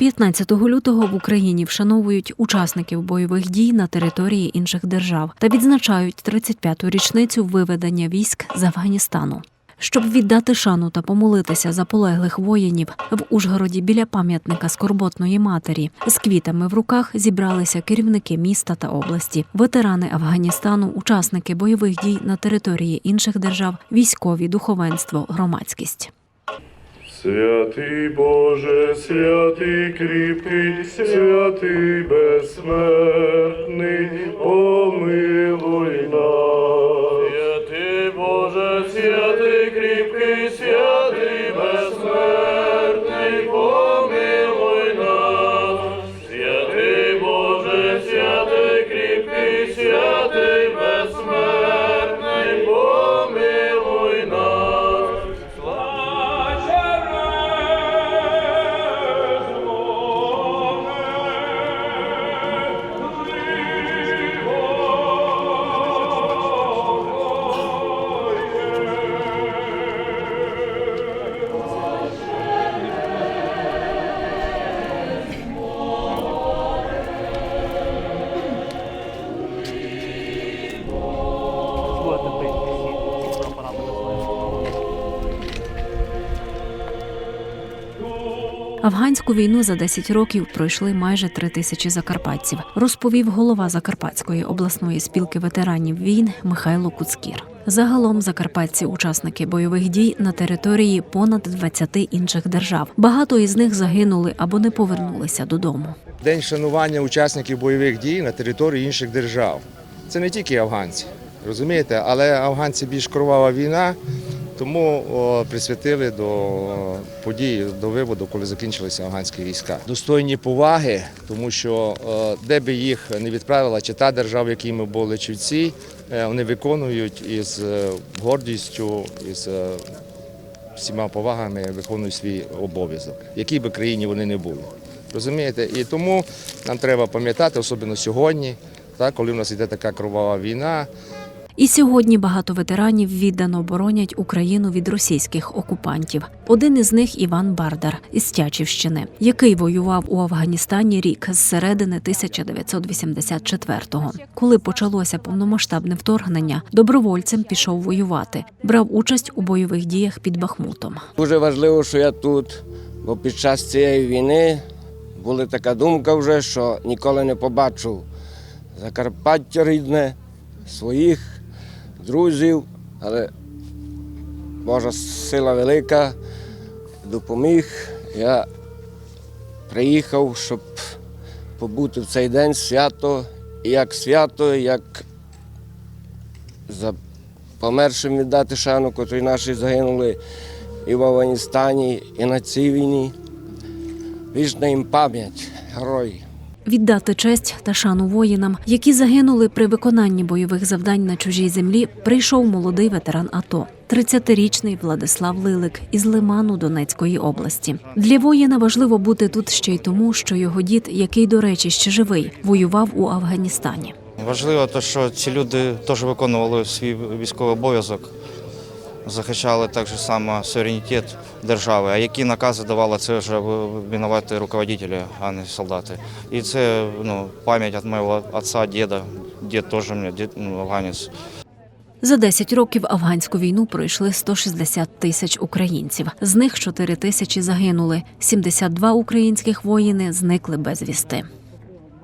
15 лютого в Україні вшановують учасників бойових дій на території інших держав та відзначають 35-ту річницю виведення військ з Афганістану. Щоб віддати шану та помолитися за полеглих воїнів в Ужгороді біля пам'ятника скорботної матері з квітами в руках зібралися керівники міста та області, ветерани Афганістану, учасники бойових дій на території інших держав, військові, духовенство, громадськість. Святий Боже, святий кріпкий, святий безсмертний, помилуй Афганську війну за 10 років пройшли майже три тисячі закарпатців, розповів голова Закарпатської обласної спілки ветеранів війн Михайло Куцкір. Загалом закарпатці учасники бойових дій на території понад 20 інших держав. Багато із них загинули або не повернулися додому. День шанування учасників бойових дій на території інших держав. Це не тільки афганці, розумієте, але афганці більш кровава війна, тому присвятили до події, до виводу, коли закінчилися афганські війська. Достойні поваги, тому що де би їх не відправила, чи та держава, в якій ми були, чи в цій, е, вони виконують із е, гордістю, із е, всіма повагами виконують свій обов'язок, якій би країні вони не були. Розумієте? І тому нам треба пам'ятати, особливо сьогодні, коли в нас йде така кровава війна, І сьогодні багато ветеранів віддано боронять Україну від російських окупантів. Один із них Іван Бардар із Тячівщини, який воював у Афганістані рік з середини 1984-го. Коли почалося повномасштабне вторгнення, добровольцем пішов воювати, брав участь у бойових діях під Бахмутом. Дуже важливо, що я тут, бо під час цієї війни була така думка вже, що ніколи не побачу Закарпаття рідне, своїх друзів, але Божа сила велика допоміг. Я приїхав, щоб побути в цей день свято, і як свято, як за помершим віддати шану, котрі наші загинули і в Афганістані, і на цій війні. Вічна їм пам'ять, герої. Віддати честь та шану воїнам, які загинули при виконанні бойових завдань на чужій землі, прийшов молодий ветеран АТО. 30-річний Владислав Лилик із Лиману Донецької області. Для воїна важливо бути тут ще й тому, що його дід, який, до речі, ще живий, воював у Афганістані. Важливо те, що ці люди теж виконували свій військовий обов'язок, захищали так же само суверенітет держави. А які накази давали, це вже винуваті руководителі, а не солдати. І це ну, пам'ять від моєго отця, діда. Дід теж у мене дід, ну, афганець. За 10 років афганську війну пройшли 160 тисяч українців. З них 4 тисячі загинули. 72 українських воїни зникли безвісти.